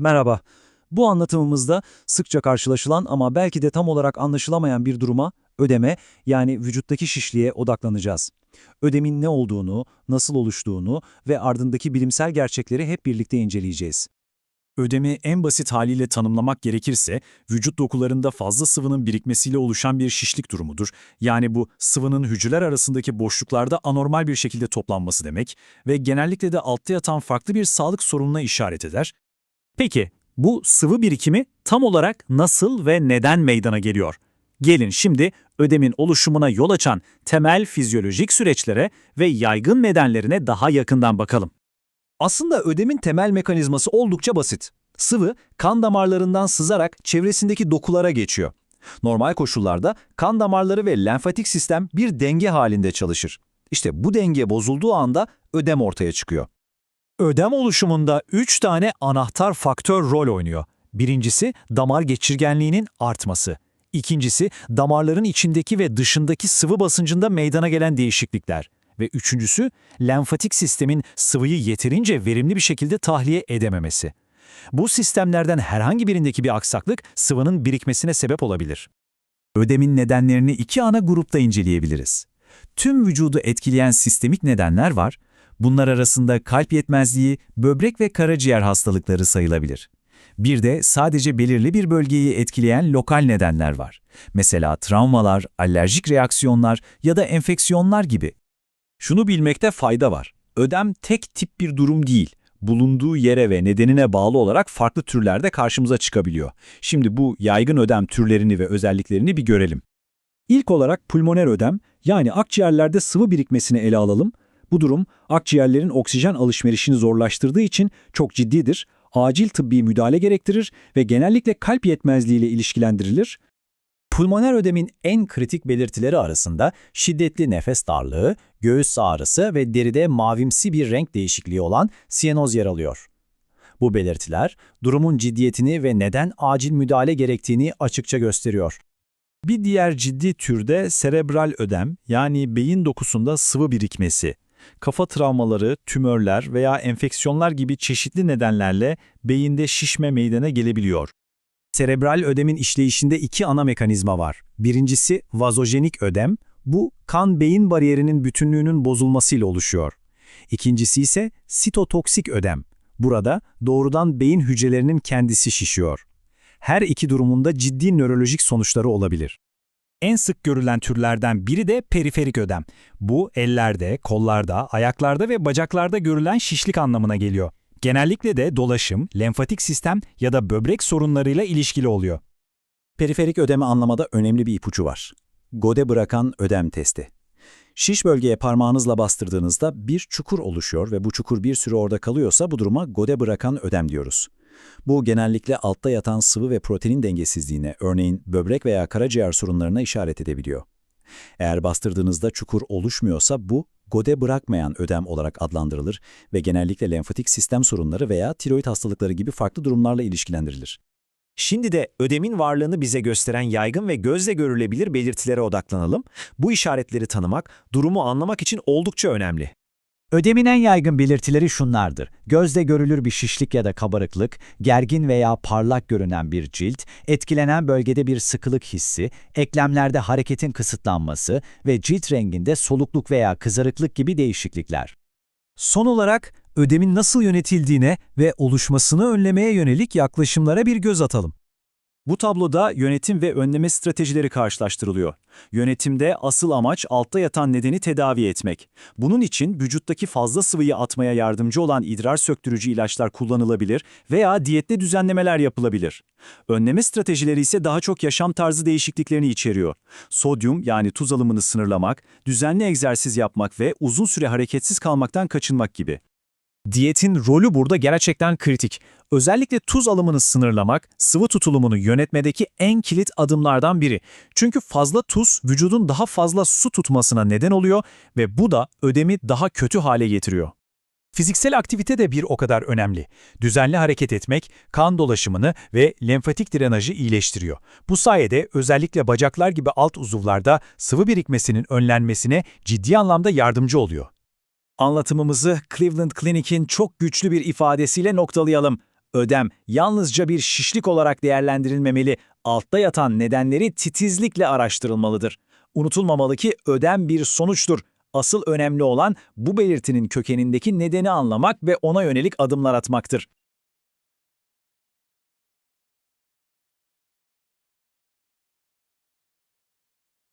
Merhaba. Bu anlatımımızda sıkça karşılaşılan ama belki de tam olarak anlaşılamayan bir duruma, ödeme yani vücuttaki şişliğe odaklanacağız. Ödemin ne olduğunu, nasıl oluştuğunu ve ardındaki bilimsel gerçekleri hep birlikte inceleyeceğiz. Ödemi en basit haliyle tanımlamak gerekirse, vücut dokularında fazla sıvının birikmesiyle oluşan bir şişlik durumudur. Yani bu sıvının hücreler arasındaki boşluklarda anormal bir şekilde toplanması demek ve genellikle de altta yatan farklı bir sağlık sorununa işaret eder. Peki, bu sıvı birikimi tam olarak nasıl ve neden meydana geliyor? Gelin şimdi ödemin oluşumuna yol açan temel fizyolojik süreçlere ve yaygın nedenlerine daha yakından bakalım. Aslında ödemin temel mekanizması oldukça basit. Sıvı, kan damarlarından sızarak çevresindeki dokulara geçiyor. Normal koşullarda kan damarları ve lenfatik sistem bir denge halinde çalışır. İşte bu denge bozulduğu anda ödem ortaya çıkıyor. Ödem oluşumunda 3 tane anahtar faktör rol oynuyor. Birincisi damar geçirgenliğinin artması. İkincisi damarların içindeki ve dışındaki sıvı basıncında meydana gelen değişiklikler. Ve üçüncüsü lenfatik sistemin sıvıyı yeterince verimli bir şekilde tahliye edememesi. Bu sistemlerden herhangi birindeki bir aksaklık sıvının birikmesine sebep olabilir. Ödemin nedenlerini iki ana grupta inceleyebiliriz. Tüm vücudu etkileyen sistemik nedenler var. Bunlar arasında kalp yetmezliği, böbrek ve karaciğer hastalıkları sayılabilir. Bir de sadece belirli bir bölgeyi etkileyen lokal nedenler var. Mesela travmalar, alerjik reaksiyonlar ya da enfeksiyonlar gibi. Şunu bilmekte fayda var. Ödem tek tip bir durum değil. Bulunduğu yere ve nedenine bağlı olarak farklı türlerde karşımıza çıkabiliyor. Şimdi bu yaygın ödem türlerini ve özelliklerini bir görelim. İlk olarak pulmoner ödem, yani akciğerlerde sıvı birikmesini ele alalım. Bu durum akciğerlerin oksijen alışverişini zorlaştırdığı için çok ciddidir, acil tıbbi müdahale gerektirir ve genellikle kalp yetmezliğiyle ilişkilendirilir. Pulmoner ödemin en kritik belirtileri arasında şiddetli nefes darlığı, göğüs ağrısı ve deride mavimsi bir renk değişikliği olan siyanoz yer alıyor. Bu belirtiler durumun ciddiyetini ve neden acil müdahale gerektiğini açıkça gösteriyor. Bir diğer ciddi türde serebral ödem yani beyin dokusunda sıvı birikmesi. Kafa travmaları, tümörler veya enfeksiyonlar gibi çeşitli nedenlerle beyinde şişme meydana gelebiliyor. Serebral ödemin işleyişinde iki ana mekanizma var. Birincisi vazojenik ödem. Bu kan-beyin bariyerinin bütünlüğünün bozulmasıyla oluşuyor. İkincisi ise sitotoksik ödem. Burada doğrudan beyin hücrelerinin kendisi şişiyor. Her iki durumunda ciddi nörolojik sonuçları olabilir. En sık görülen türlerden biri de periferik ödem. Bu ellerde, kollarda, ayaklarda ve bacaklarda görülen şişlik anlamına geliyor. Genellikle de dolaşım, lenfatik sistem ya da böbrek sorunlarıyla ilişkili oluyor. Periferik ödemi anlamada önemli bir ipucu var. Gode bırakan ödem testi. Şiş bölgeye parmağınızla bastırdığınızda bir çukur oluşuyor ve bu çukur bir süre orada kalıyorsa bu duruma gode bırakan ödem diyoruz. Bu genellikle altta yatan sıvı ve protein dengesizliğine, örneğin böbrek veya karaciğer sorunlarına işaret edebiliyor. Eğer bastırdığınızda çukur oluşmuyorsa bu gode bırakmayan ödem olarak adlandırılır ve genellikle lenfatik sistem sorunları veya tiroid hastalıkları gibi farklı durumlarla ilişkilendirilir. Şimdi de ödemin varlığını bize gösteren yaygın ve gözle görülebilir belirtilere odaklanalım. Bu işaretleri tanımak, durumu anlamak için oldukça önemli. Ödemin en yaygın belirtileri şunlardır. Gözle görülür bir şişlik ya da kabarıklık, gergin veya parlak görünen bir cilt, etkilenen bölgede bir sıkılık hissi, eklemlerde hareketin kısıtlanması ve cilt renginde solukluk veya kızarıklık gibi değişiklikler. Son olarak ödemin nasıl yönetildiğine ve oluşmasını önlemeye yönelik yaklaşımlara bir göz atalım. Bu tabloda yönetim ve önleme stratejileri karşılaştırılıyor. Yönetimde asıl amaç altta yatan nedeni tedavi etmek. Bunun için vücuttaki fazla sıvıyı atmaya yardımcı olan idrar söktürücü ilaçlar kullanılabilir veya diyette düzenlemeler yapılabilir. Önleme stratejileri ise daha çok yaşam tarzı değişikliklerini içeriyor. Sodyum yani tuz alımını sınırlamak, düzenli egzersiz yapmak ve uzun süre hareketsiz kalmaktan kaçınmak gibi. Diyetin rolü burada gerçekten kritik. Özellikle tuz alımını sınırlamak, sıvı tutulumunu yönetmedeki en kilit adımlardan biri. Çünkü fazla tuz vücudun daha fazla su tutmasına neden oluyor ve bu da ödemi daha kötü hale getiriyor. Fiziksel aktivite de bir o kadar önemli. Düzenli hareket etmek, kan dolaşımını ve lenfatik drenajı iyileştiriyor. Bu sayede özellikle bacaklar gibi alt uzuvlarda sıvı birikmesinin önlenmesine ciddi anlamda yardımcı oluyor. Anlatımımızı Cleveland Clinic'in çok güçlü bir ifadesiyle noktalayalım. Ödem yalnızca bir şişlik olarak değerlendirilmemeli, altta yatan nedenleri titizlikle araştırılmalıdır. Unutulmamalı ki ödem bir sonuçtur. Asıl önemli olan bu belirtinin kökenindeki nedeni anlamak ve ona yönelik adımlar atmaktır.